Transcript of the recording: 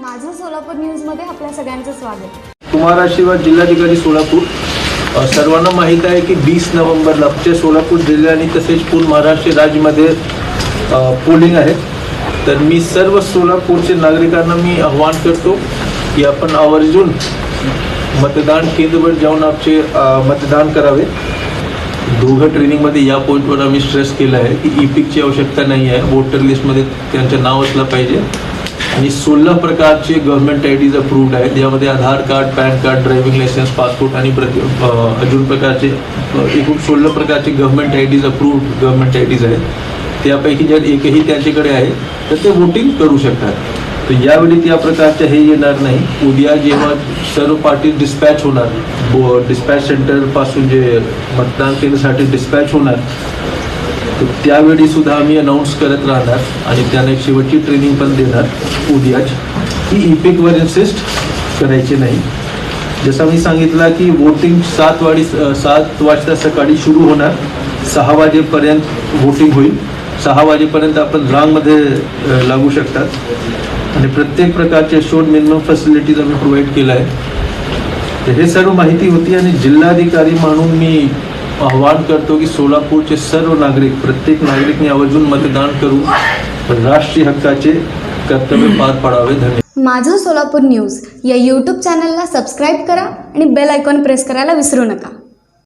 माझं सोलापूर न्यूजमध्ये आपल्या सगळ्यांचं स्वागत. कुमार आशीर्वाद जिल्हाधिकारी सोलापूर सर्वांना माहीत आहे की वीस नोव्हेंबरला आमच्या सोलापूर जिल्हा आणि तसेच पूर्ण महाराष्ट्र राज्यामध्ये पोलिंग आहे. तर मी सर्व सोलापूरचे नागरिकांना मी आव्हान करतो की आपण आवर्जून मतदान केंद्रवर जाऊन आपचे मतदान करावे. दोघं ट्रेनिंगमध्ये या पॉईंटवर आम्ही स्ट्रेस केला आहे की ई पिकची आवश्यकता नाही आहे. वोटर लिस्टमध्ये त्यांचं नाव असलं पाहिजे. आणि सोळा प्रकारचे गव्हर्नमेंट आय डीज अप्रूव्ड आहेत. ज्यामध्ये Aadhaar card PAN card driving licence passport आणि प्रति अजून प्रकारचे एकूण सोळा प्रकारचे government IDs approved government IDs आहेत. त्यापैकी जर एकही त्यांच्याकडे आहे तर ते वोटिंग करू शकतात. तर यावेळी त्या प्रकारचे हे येणार नाही. उद्या जेव्हा सर्व पार्टी डिस्पॅच होणार डिस्पॅच सेंटरपासून जे मतदान केंद्रासाठी डिस्पॅच होणार त्यावेळी सुद्धा आम्ही अनाऊन्स करत राहणार आणि त्याने एक शेवटची ट्रेनिंग पण देणार उद्याच. की इपिकवर इन्सिस्ट करायचे नाही. जसं मी सांगितलं की वोटिंग सात वाडी सात वाजता सकाळी सुरू होणार. सहा वाजेपर्यंत वोटिंग होईल. सहा वाजेपर्यंत आपण रांगमध्ये लागू शकतात. आणि प्रत्येक प्रकारचे शोध मिनिमम फॅसिलिटीज आम्ही प्रोव्हाइड केलं आहे तर हे सर्व माहिती होती आणि जिल्हाधिकारी म्हणून मी आवाहन करतो की सोलापूरचे सर्व नागरिक प्रत्येक नागरिकने आवर्जून मतदान करून राष्ट्रीय हक्काचे कर्तव्य पार पाडावे. धन्यवाद. माझं सोलापूर न्यूज या यूट्यूब चॅनलला सबस्क्राईब करा आणि बेल आयकॉन प्रेस करायला विसरू नका.